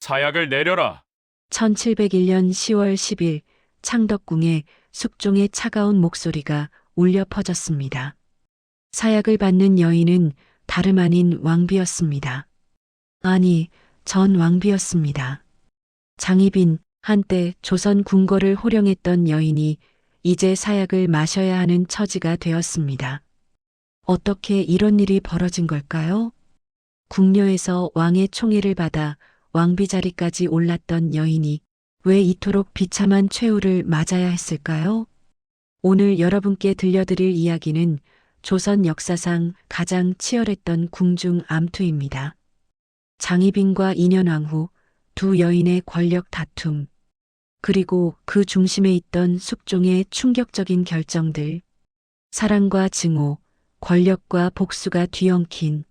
사약을 내려라. 1701년 10월 10일 창덕궁에 숙종의 차가운 목소리가 울려 퍼졌습니다. 사약을 받는 여인은 다름 아닌 왕비였습니다. 아니, 전 왕비였습니다. 장희빈, 한때 조선 궁궐을 호령했던 여인이 이제 사약을 마셔야 하는 처지가 되었습니다. 어떻게 이런 일이 벌어진 걸까요? 궁녀에서 왕의 총애를 받아 왕비 자리까지 올랐던 여인이 왜 이토록 비참한 최후를 맞아야 했을까요? 오늘 여러분께 들려드릴 이야기는 조선 역사상 가장 치열했던 궁중 암투입니다. 장희빈과 인현왕 후 두 여인의 권력 다툼, 그리고 그 중심에 있던 숙종의 충격적인 결정들, 사랑과 증오, 권력과 복수가 뒤엉킨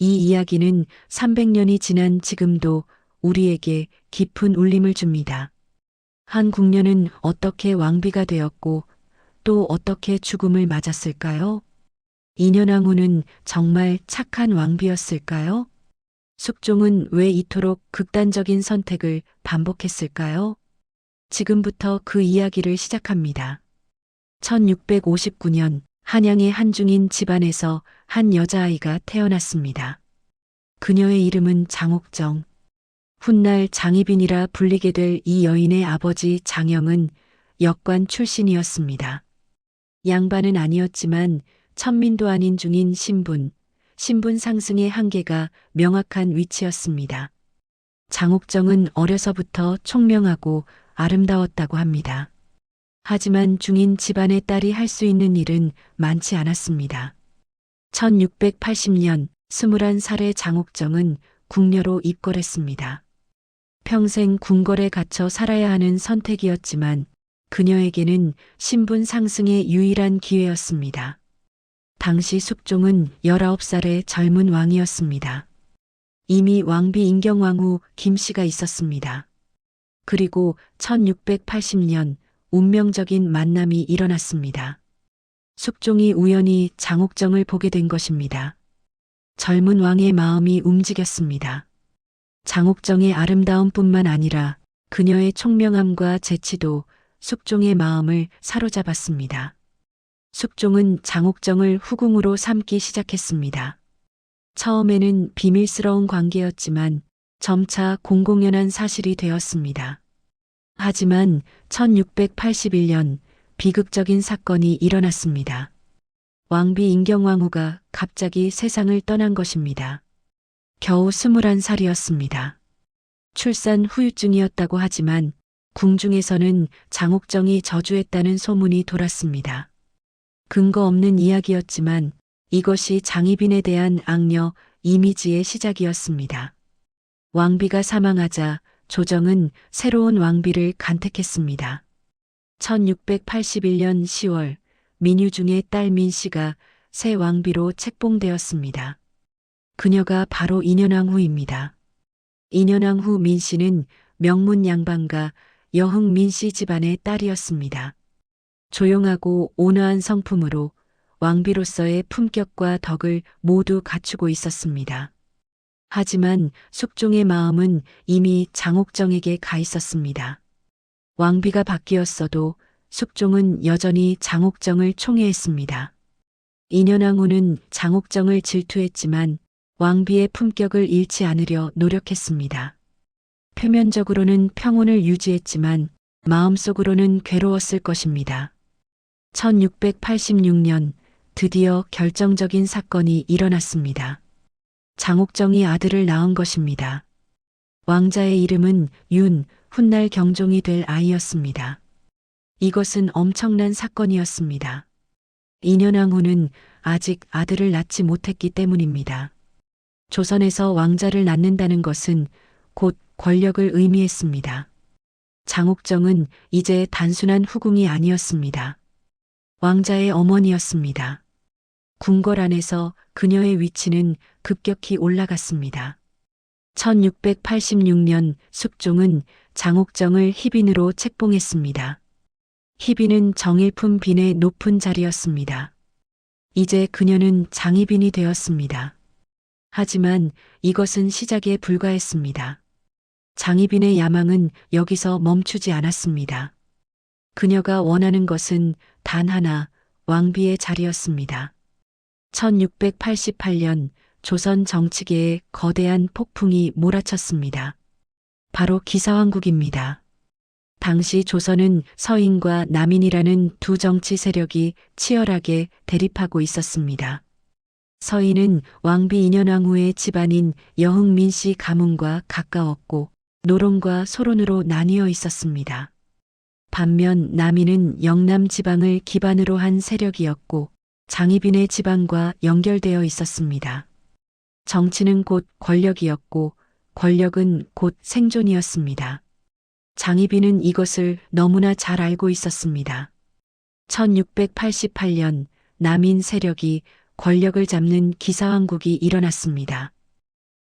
이 이야기는 300년이 지난 지금도 우리에게 깊은 울림을 줍니다. 한 궁녀는 어떻게 왕비가 되었고 또 어떻게 죽음을 맞았을까요? 인현왕후는 정말 착한 왕비였을까요? 숙종은 왜 이토록 극단적인 선택을 반복했을까요? 지금부터 그 이야기를 시작합니다. 1659년 한양의 한중인 집안에서 한 여자아이가 태어났습니다. 그녀의 이름은 장옥정. 훗날 장희빈이라 불리게 될 이 여인의 아버지 장영은 역관 출신이었습니다. 양반은 아니었지만 천민도 아닌 중인 신분, 신분 상승의 한계가 명확한 위치였습니다. 장옥정은 어려서부터 총명하고 아름다웠다고 합니다. 하지만 중인 집안의 딸이 할 수 있는 일은 많지 않았습니다. 1680년 21살의 장옥정은 궁녀로 입궐했습니다. 평생 궁궐에 갇혀 살아야 하는 선택이었지만 그녀에게는 신분 상승의 유일한 기회였습니다. 당시 숙종은 19살의 젊은 왕이었습니다. 이미 왕비 인경왕후 김씨가 있었습니다. 그리고 1680년 운명적인 만남이 일어났습니다. 숙종이 우연히 장옥정을 보게 된 것입니다. 젊은 왕의 마음이 움직였습니다. 장옥정의 아름다움뿐만 아니라 그녀의 총명함과 재치도 숙종의 마음을 사로잡았습니다. 숙종은 장옥정을 후궁으로 삼기 시작했습니다. 처음에는 비밀스러운 관계였지만 점차 공공연한 사실이 되었습니다. 하지만 1681년 비극적인 사건이 일어났습니다. 왕비 인경왕후가 갑자기 세상을 떠난 것입니다. 겨우 21살이었습니다. 출산 후유증이었다고 하지만 궁중에서는 장옥정이 저주했다는 소문이 돌았습니다. 근거 없는 이야기였지만 이것이 장희빈에 대한 악녀 이미지의 시작이었습니다. 왕비가 사망하자 조정은 새로운 왕비를 간택했습니다. 1681년 10월 민유중의 딸 민씨가 새 왕비로 책봉되었습니다. 그녀가 바로 인현왕후입니다. 인현왕후 민씨는 명문 양반가 여흥 민씨 집안의 딸이었습니다. 조용하고 온화한 성품으로 왕비로서의 품격과 덕을 모두 갖추고 있었습니다. 하지만 숙종의 마음은 이미 장옥정에게 가 있었습니다. 왕비가 바뀌었어도 숙종은 여전히 장옥정을 총애했습니다. 인현왕후는 장옥정을 질투했지만 왕비의 품격을 잃지 않으려 노력했습니다. 표면적으로는 평온을 유지했지만 마음속으로는 괴로웠을 것입니다. 1686년 드디어 결정적인 사건이 일어났습니다. 장옥정이 아들을 낳은 것입니다. 왕자의 이름은 윤, 훗날 경종이 될 아이였습니다. 이것은 엄청난 사건이었습니다. 인현왕후는 아직 아들을 낳지 못했기 때문입니다. 조선에서 왕자를 낳는다는 것은 곧 권력을 의미했습니다. 장옥정은 이제 단순한 후궁이 아니었습니다. 왕자의 어머니였습니다. 궁궐 안에서 그녀의 위치는 급격히 올라갔습니다. 1686년 숙종은 장옥정을 희빈으로 책봉했습니다. 희빈은 정일품 빈의 높은 자리였습니다. 이제 그녀는 장희빈이 되었습니다. 하지만 이것은 시작에 불과했습니다. 장희빈의 야망은 여기서 멈추지 않았습니다. 그녀가 원하는 것은 단 하나, 왕비의 자리였습니다. 1688년 조선 정치계에 거대한 폭풍이 몰아쳤습니다. 바로 기사왕국입니다. 당시 조선은 서인과 남인이라는 두 정치 세력이 치열하게 대립하고 있었습니다. 서인은 왕비 인현왕후의 집안인 여흥민 씨 가문과 가까웠고 노론과 소론으로 나뉘어 있었습니다. 반면 남인은 영남 지방을 기반으로 한 세력이었고 장희빈의 지방과 연결되어 있었습니다. 정치는 곧 권력이었고 권력은 곧 생존이었습니다. 장희빈은 이것을 너무나 잘 알고 있었습니다. 1688년 남인 세력이 권력을 잡는 기사왕국이 일어났습니다.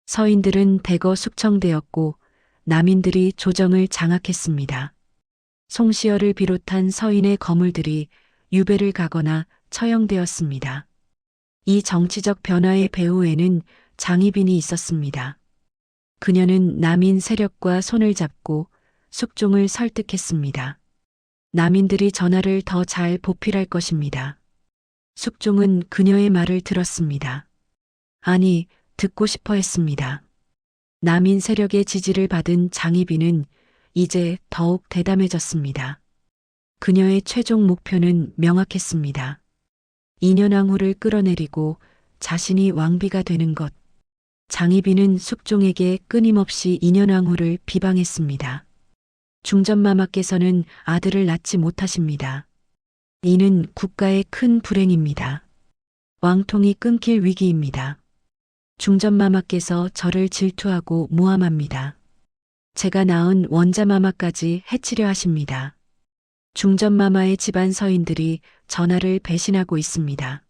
서인들은 대거 숙청되었고 남인들이 조정을 장악했습니다. 송시열을 비롯한 서인의 거물들이 유배를 가거나 처형되었습니다. 이 정치적 변화의 배후에는 장희빈이 있었습니다. 그녀는 남인 세력과 손을 잡고 숙종을 설득했습니다. 남인들이 전하를 더 잘 보필할 것입니다. 숙종은 그녀의 말을 들었습니다. 아니, 듣고 싶어 했습니다. 남인 세력의 지지를 받은 장희빈은 이제 더욱 대담해졌습니다. 그녀의 최종 목표는 명확했습니다. 인현왕후를 끌어내리고 자신이 왕비가 되는 것. 장희빈은 숙종에게 끊임없이 인현왕후를 비방했습니다. 중전마마께서는 아들을 낳지 못하십니다. 이는 국가의 큰 불행입니다. 왕통이 끊길 위기입니다. 중전마마께서 저를 질투하고 모함합니다. 제가 낳은 원자마마까지 해치려 하십니다. 중전마마의 집안 서인들이 전하를 배신하고 있습니다.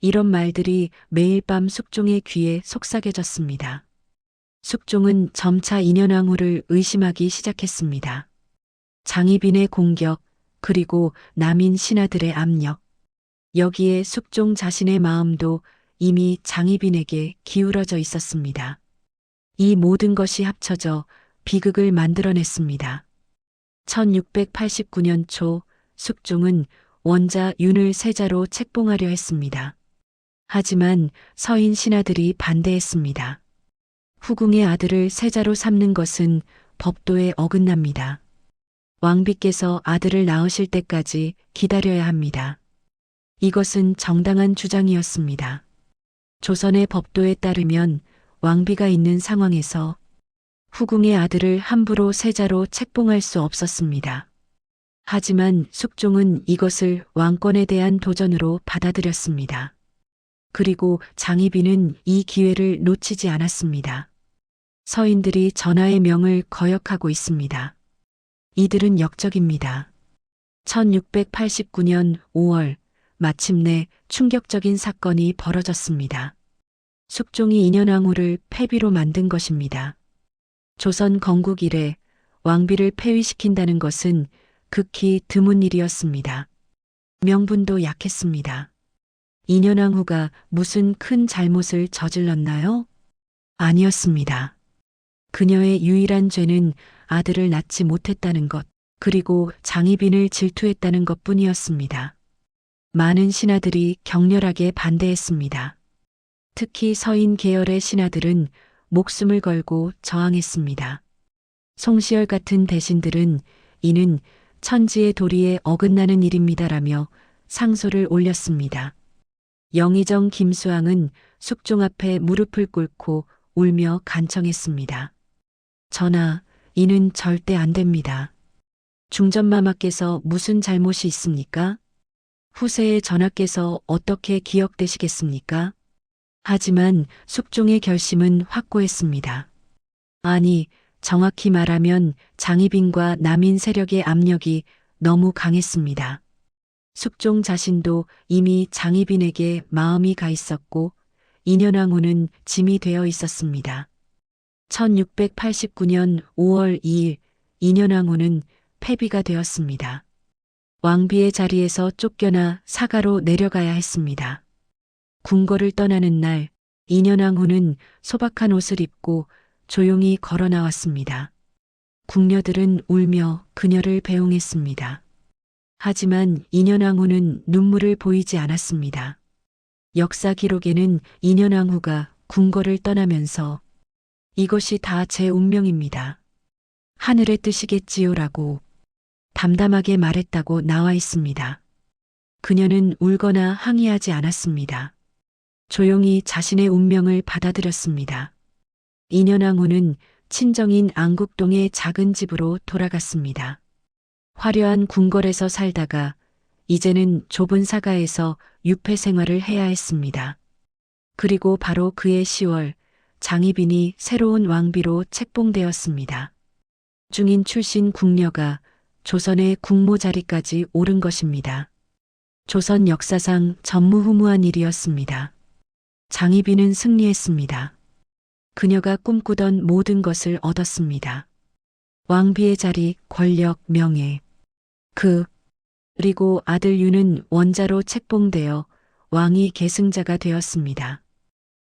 이런 말들이 매일 밤 숙종의 귀에 속삭여졌습니다. 숙종은 점차 인현왕후를 의심하기 시작했습니다. 장희빈의 공격, 그리고 남인 신하들의 압력. 여기에 숙종 자신의 마음도 이미 장희빈에게 기울어져 있었습니다. 이 모든 것이 합쳐져 비극을 만들어냈습니다. 1689년 초 숙종은 원자 윤을 세자로 책봉하려 했습니다. 하지만 서인 신하들이 반대했습니다. 후궁의 아들을 세자로 삼는 것은 법도에 어긋납니다. 왕비께서 아들을 낳으실 때까지 기다려야 합니다. 이것은 정당한 주장이었습니다. 조선의 법도에 따르면 왕비가 있는 상황에서 후궁의 아들을 함부로 세자로 책봉할 수 없었습니다. 하지만 숙종은 이것을 왕권에 대한 도전으로 받아들였습니다. 그리고 장희빈은 이 기회를 놓치지 않았습니다. 서인들이 전하의 명을 거역하고 있습니다. 이들은 역적입니다. 1689년 5월 마침내 충격적인 사건이 벌어졌습니다. 숙종이 인현왕후를 폐비로 만든 것입니다. 조선 건국 이래 왕비를 폐위시킨다는 것은 극히 드문 일이었습니다. 명분도 약했습니다. 인현왕후가 무슨 큰 잘못을 저질렀나요? 아니었습니다. 그녀의 유일한 죄는 아들을 낳지 못했다는 것, 그리고 장희빈을 질투했다는 것 뿐이었습니다. 많은 신하들이 격렬하게 반대했습니다. 특히 서인 계열의 신하들은 목숨을 걸고 저항했습니다. 송시열 같은 대신들은 이는 천지의 도리에 어긋나는 일입니다라며 상소를 올렸습니다. 영의정 김수왕은 숙종 앞에 무릎을 꿇고 울며 간청했습니다. 전하, 이는 절대 안 됩니다. 중전마마께서 무슨 잘못이 있습니까? 후세의 전하께서 어떻게 기억되시겠습니까? 하지만 숙종의 결심은 확고했습니다. 아니, 정확히 말하면 장희빈과 남인 세력의 압력이 너무 강했습니다. 숙종 자신도 이미 장희빈에게 마음이 가 있었고 인현왕후는 짐이 되어 있었습니다. 1689년 5월 2일 인현왕후는 폐비가 되었습니다. 왕비의 자리에서 쫓겨나 사가로 내려가야 했습니다. 궁궐을 떠나는 날 인현왕후는 소박한 옷을 입고 조용히 걸어 나왔습니다. 궁녀들은 울며 그녀를 배웅했습니다. 하지만 인현왕후는 눈물을 보이지 않았습니다. 역사 기록에는 인현왕후가 궁궐을 떠나면서 이것이 다 제 운명입니다. 하늘의 뜻이겠지요라고 담담하게 말했다고 나와 있습니다. 그녀는 울거나 항의하지 않았습니다. 조용히 자신의 운명을 받아들였습니다. 인현왕후는 친정인 안국동의 작은 집으로 돌아갔습니다. 화려한 궁궐에서 살다가 이제는 좁은 사가에서 유폐 생활을 해야 했습니다. 그리고 바로 그의 10월 장희빈이 새로운 왕비로 책봉되었습니다. 중인 출신 궁녀가 조선의 국모 자리까지 오른 것입니다. 조선 역사상 전무후무한 일이었습니다. 장희빈은 승리했습니다. 그녀가 꿈꾸던 모든 것을 얻었습니다. 왕비의 자리, 권력, 명예. 그, 그리고 아들 유는 원자로 책봉되어 왕위 계승자가 되었습니다.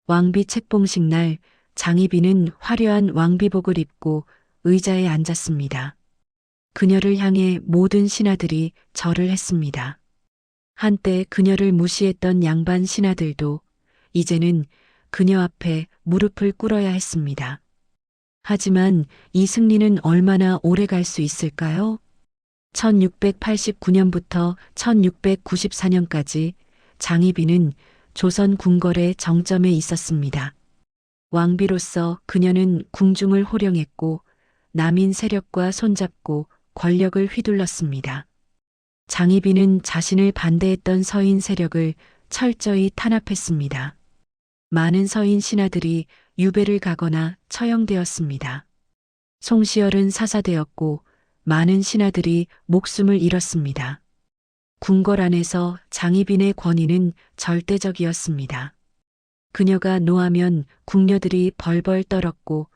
왕비 책봉식 날 장희빈은 화려한 왕비복을 입고 의자에 앉았습니다. 그녀를 향해 모든 신하들이 절을 했습니다. 한때 그녀를 무시했던 양반 신하들도 이제는 그녀 앞에 무릎을 꿇어야 했습니다. 하지만 이 승리는 얼마나 오래 갈 수 있을까요? 1689년부터 1694년까지 장희빈은 조선 궁궐의 정점에 있었습니다. 왕비로서 그녀는 궁중을 호령했고 남인 세력과 손잡고 권력을 휘둘렀습니다. 장희빈은 자신을 반대했던 서인 세력을 철저히 탄압했습니다. 많은 서인 신하들이 유배를 가거나 처형되었습니다. 송시열은 사사되었고 많은 신하들이 목숨을 잃었습니다. 궁궐 안에서 장희빈의 권위는 절대적이었습니다. 그녀가 노하면 궁녀들이 벌벌 떨었고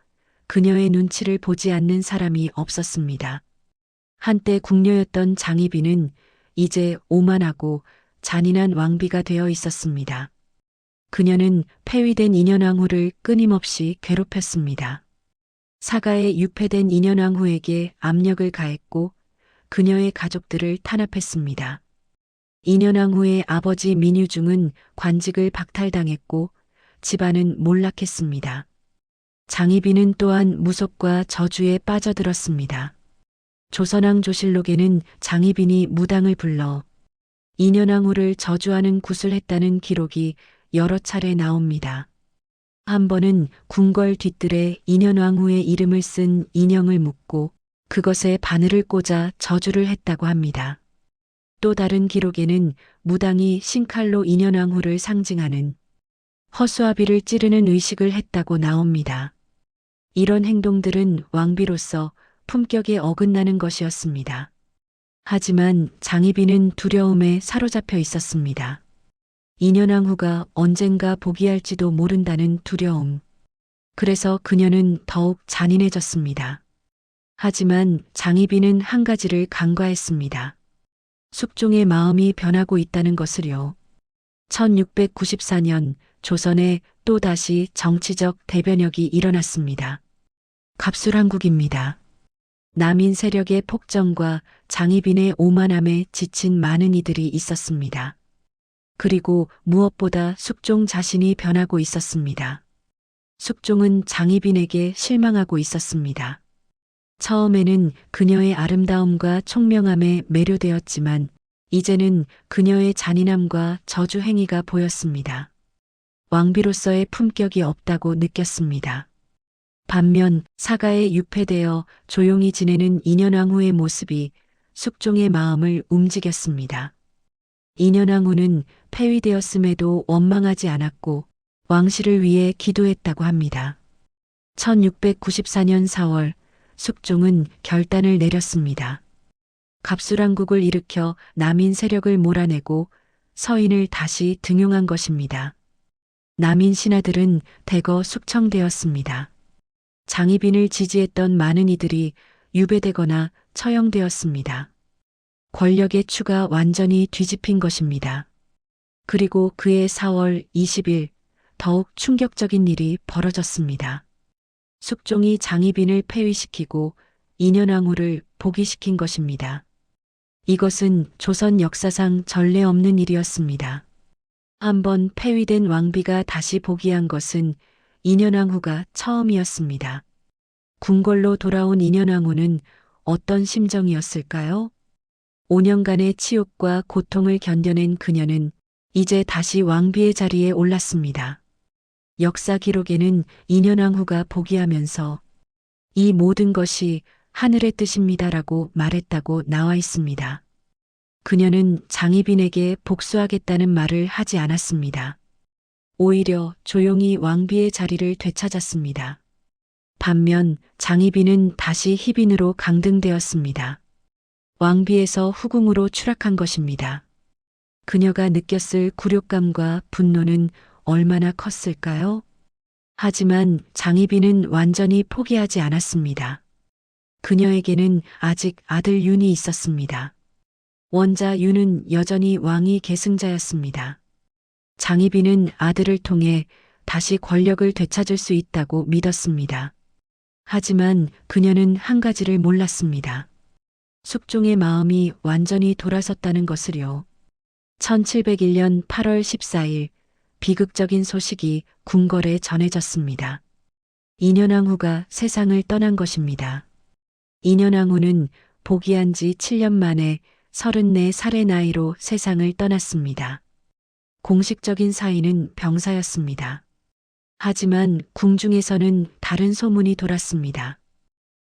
그녀의 눈치를 보지 않는 사람이 없었습니다. 한때 궁녀였던 장희빈은 이제 오만하고 잔인한 왕비가 되어 있었습니다. 그녀는 폐위된 인현왕후를 끊임없이 괴롭혔습니다. 사가에 유폐된 인현왕후에게 압력을 가했고 그녀의 가족들을 탄압했습니다. 인현왕후의 아버지 민유중은 관직을 박탈당했고 집안은 몰락했습니다. 장희빈은 또한 무속과 저주에 빠져들었습니다. 조선왕 조실록에는 장희빈이 무당을 불러 인현왕후를 저주하는 굿을 했다는 기록이 여러 차례 나옵니다. 한 번은 궁궐 뒤뜰에 인현왕후의 이름을 쓴 인형을 묻고 그것에 바늘을 꽂아 저주를 했다고 합니다. 또 다른 기록에는 무당이 신칼로 인현왕후를 상징하는 허수아비를 찌르는 의식을 했다고 나옵니다. 이런 행동들은 왕비로서 품격에 어긋나는 것이었습니다. 하지만 장희빈은 두려움에 사로잡혀 있었습니다. 인현왕후가 언젠가 복위할지도 모른다는 두려움. 그래서 그녀는 더욱 잔인해졌습니다. 하지만 장희빈은 한 가지를 간과했습니다. 숙종의 마음이 변하고 있다는 것을요. 1694년 조선에 또다시 정치적 대변혁이 일어났습니다. 갑술한국입니다. 남인 세력의 폭정과 장희빈의 오만함에 지친 많은 이들이 있었습니다. 그리고 무엇보다 숙종 자신이 변하고 있었습니다. 숙종은 장희빈에게 실망하고 있었습니다. 처음에는 그녀의 아름다움과 총명함에 매료되었지만 이제는 그녀의 잔인함과 저주 행위가 보였습니다. 왕비로서의 품격이 없다고 느꼈습니다. 반면 사가에 유폐되어 조용히 지내는 인현왕후의 모습이 숙종의 마음을 움직였습니다. 인현왕후는 폐위되었음에도 원망하지 않았고 왕실을 위해 기도했다고 합니다. 1694년 4월 숙종은 결단을 내렸습니다. 갑술왕국을 일으켜 남인 세력을 몰아내고 서인을 다시 등용한 것입니다. 남인 신하들은 대거 숙청되었습니다. 장희빈을 지지했던 많은 이들이 유배되거나 처형되었습니다. 권력의 추가 완전히 뒤집힌 것입니다. 그리고 그해 4월 20일 더욱 충격적인 일이 벌어졌습니다. 숙종이 장희빈을 폐위시키고 인현왕후를 복위시킨 것입니다. 이것은 조선 역사상 전례 없는 일이었습니다. 한번 폐위된 왕비가 다시 복위한 것은 인현왕후가 처음이었습니다. 궁궐로 돌아온 인현왕후는 어떤 심정이었을까요? 5년간의 치욕과 고통을 견뎌낸 그녀는 이제 다시 왕비의 자리에 올랐습니다. 역사 기록에는 인현왕후가 복위하면서 이 모든 것이 하늘의 뜻입니다라고 말했다고 나와 있습니다. 그녀는 장희빈에게 복수하겠다는 말을 하지 않았습니다. 오히려 조용히 왕비의 자리를 되찾았습니다. 반면 장희빈은 다시 희빈으로 강등되었습니다. 왕비에서 후궁으로 추락한 것입니다. 그녀가 느꼈을 굴욕감과 분노는 얼마나 컸을까요? 하지만 장희빈은 완전히 포기하지 않았습니다. 그녀에게는 아직 아들 윤이 있었습니다. 원자 윤은 여전히 왕위 계승자였습니다. 장희빈은 아들을 통해 다시 권력을 되찾을 수 있다고 믿었습니다. 하지만 그녀는 한 가지를 몰랐습니다. 숙종의 마음이 완전히 돌아섰다는 것을요. 1701년 8월 14일 비극적인 소식이 궁궐에 전해졌습니다. 인현왕후가 세상을 떠난 것입니다. 인현왕후는 복위한 지 7년 만에 34살의 나이로 세상을 떠났습니다. 공식적인 사인은 병사였습니다. 하지만 궁중에서는 다른 소문이 돌았습니다.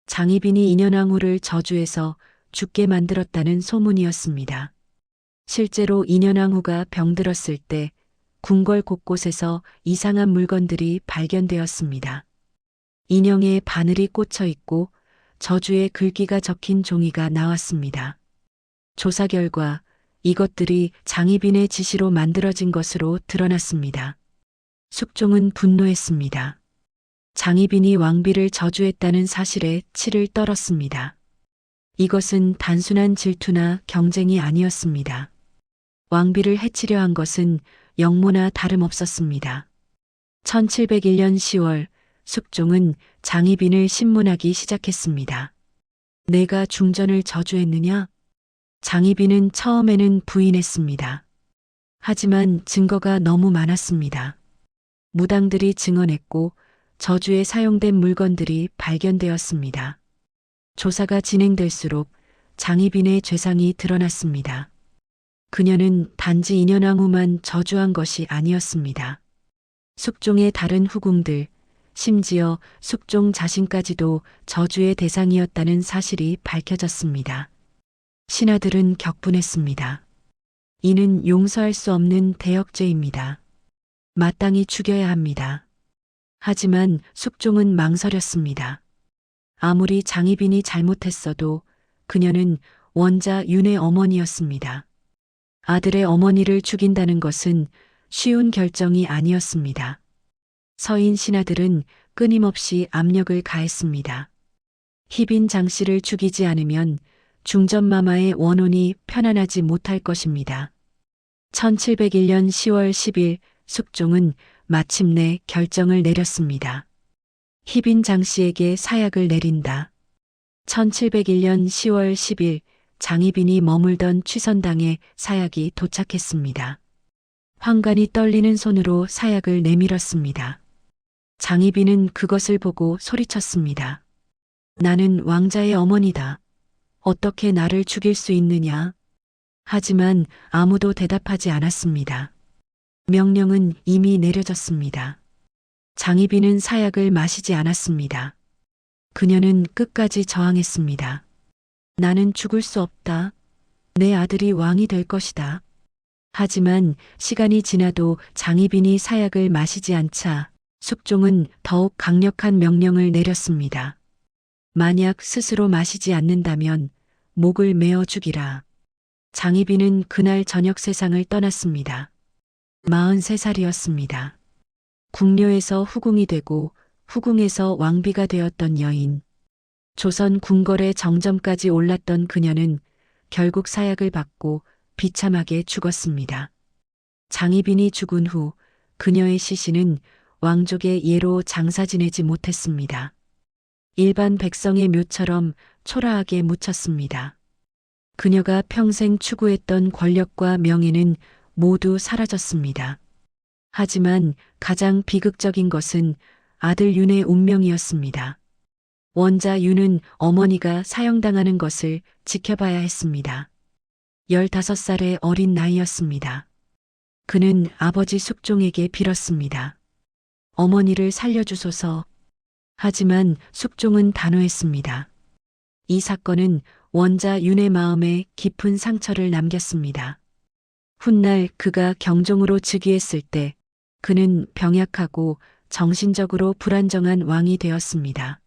장희빈이 인현왕후를 저주해서 죽게 만들었다는 소문이었습니다. 실제로 인현왕후가 병들었을 때 궁궐 곳곳에서 이상한 물건들이 발견되었습니다. 인형에 바늘이 꽂혀 있고 저주의 글귀가 적힌 종이가 나왔습니다. 조사 결과 이것들이 장희빈의 지시로 만들어진 것으로 드러났습니다. 숙종은 분노했습니다. 장희빈이 왕비를 저주했다는 사실에 치를 떨었습니다. 이것은 단순한 질투나 경쟁이 아니었습니다. 왕비를 해치려 한 것은 영모나 다름없었습니다. 1701년 10월 숙종은 장희빈을 신문하기 시작했습니다. 내가 중전을 저주했느냐? 장희빈은 처음에는 부인했습니다. 하지만 증거가 너무 많았습니다. 무당들이 증언했고 저주에 사용된 물건들이 발견되었습니다. 조사가 진행될수록 장희빈의 죄상이 드러났습니다. 그녀는 단지 인현왕후만 저주한 것이 아니었습니다. 숙종의 다른 후궁들, 심지어 숙종 자신까지도 저주의 대상이었다는 사실이 밝혀졌습니다. 신하들은 격분했습니다. 이는 용서할 수 없는 대역죄입니다. 마땅히 죽여야 합니다. 하지만 숙종은 망설였습니다. 아무리 장희빈이 잘못했어도 그녀는 원자 윤의 어머니였습니다. 아들의 어머니를 죽인다는 것은 쉬운 결정이 아니었습니다. 서인 신하들은 끊임없이 압력을 가했습니다. 희빈 장 씨를 죽이지 않으면 중전마마의 원혼이 편안하지 못할 것입니다. 1701년 10월 10일 숙종은 마침내 결정을 내렸습니다. 희빈 장 씨에게 사약을 내린다. 1701년 10월 10일 장희빈이 머물던 취선당에 사약이 도착했습니다. 황간이 떨리는 손으로 사약을 내밀었습니다. 장희빈은 그것을 보고 소리쳤습니다. 나는 왕자의 어머니다. 어떻게 나를 죽일 수 있느냐? 하지만 아무도 대답하지 않았습니다. 명령은 이미 내려졌습니다. 장희빈은 사약을 마시지 않았습니다. 그녀는 끝까지 저항했습니다. 나는 죽을 수 없다. 내 아들이 왕이 될 것이다. 하지만 시간이 지나도 장희빈이 사약을 마시지 않자 숙종은 더욱 강력한 명령을 내렸습니다. 만약 스스로 마시지 않는다면 목을 메어 죽이라. 장희빈은 그날 저녁 세상을 떠났습니다. 43살이었습니다. 궁녀에서 후궁이 되고 후궁에서 왕비가 되었던 여인. 조선 궁궐의 정점까지 올랐던 그녀는 결국 사약을 받고 비참하게 죽었습니다. 장희빈이 죽은 후 그녀의 시신은 왕족의 예로 장사 지내지 못했습니다. 일반 백성의 묘처럼 초라하게 묻혔습니다. 그녀가 평생 추구했던 권력과 명예는 모두 사라졌습니다. 하지만 가장 비극적인 것은 아들 윤의 운명이었습니다. 원자 윤은 어머니가 사형당하는 것을 지켜봐야 했습니다. 15살의 어린 나이였습니다. 그는 아버지 숙종에게 빌었습니다. 어머니를 살려주소서. 하지만 숙종은 단호했습니다. 이 사건은 원자 윤의 마음에 깊은 상처를 남겼습니다. 훗날 그가 경종으로 즉위했을 때 그는 병약하고 정신적으로 불안정한 왕이 되었습니다.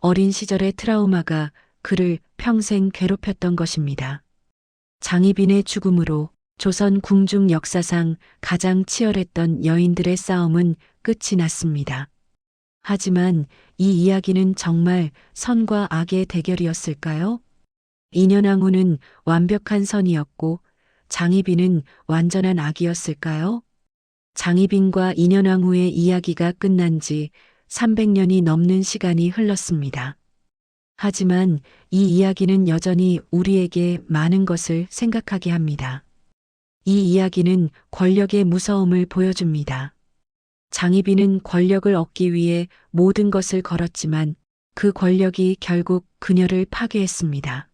어린 시절의 트라우마가 그를 평생 괴롭혔던 것입니다. 장희빈의 죽음으로 조선 궁중 역사상 가장 치열했던 여인들의 싸움은 끝이 났습니다. 하지만 이 이야기는 정말 선과 악의 대결이었을까요? 인현왕후는 완벽한 선이었고 장희빈은 완전한 악이었을까요? 장희빈과 인현왕후의 이야기가 끝난 지 300년이 넘는 시간이 흘렀습니다. 하지만 이 이야기는 여전히 우리에게 많은 것을 생각하게 합니다. 이 이야기는 권력의 무서움을 보여줍니다. 장희빈은 권력을 얻기 위해 모든 것을 걸었지만 그 권력이 결국 그녀를 파괴했습니다.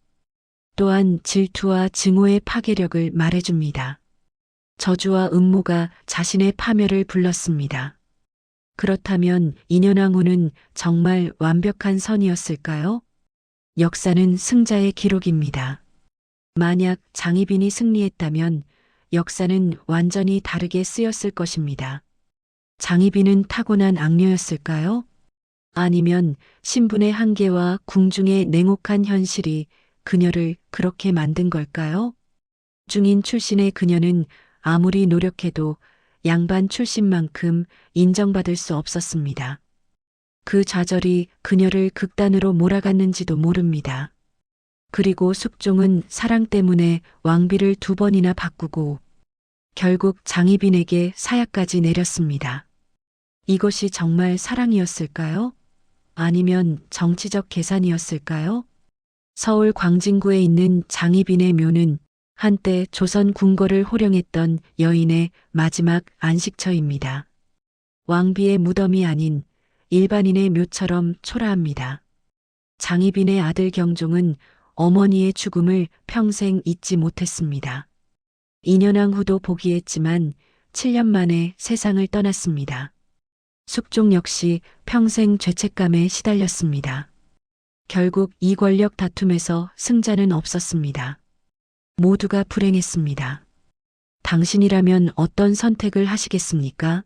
또한 질투와 증오의 파괴력을 말해줍니다. 저주와 음모가 자신의 파멸을 불렀습니다. 그렇다면 인현왕후는 정말 완벽한 선이었을까요? 역사는 승자의 기록입니다. 만약 장희빈이 승리했다면 역사는 완전히 다르게 쓰였을 것입니다. 장희빈은 타고난 악녀였을까요? 아니면 신분의 한계와 궁중의 냉혹한 현실이 그녀를 그렇게 만든 걸까요? 중인 출신의 그녀는 아무리 노력해도 양반 출신만큼 인정받을 수 없었습니다. 그 좌절이 그녀를 극단으로 몰아갔는지도 모릅니다. 그리고 숙종은 사랑 때문에 왕비를 두 번이나 바꾸고 결국 장희빈에게 사약까지 내렸습니다. 이것이 정말 사랑이었을까요? 아니면 정치적 계산이었을까요? 서울 광진구에 있는 장희빈의 묘는 한때 조선 궁궐을 호령했던 여인의 마지막 안식처입니다. 왕비의 무덤이 아닌 일반인의 묘처럼 초라합니다. 장희빈의 아들 경종은 어머니의 죽음을 평생 잊지 못했습니다. 2년왕 후도 포기했지만 7년 만에 세상을 떠났습니다. 숙종 역시 평생 죄책감에 시달렸습니다. 결국 이 권력 다툼에서 승자는 없었습니다. 모두가 불행했습니다. 당신이라면 어떤 선택을 하시겠습니까?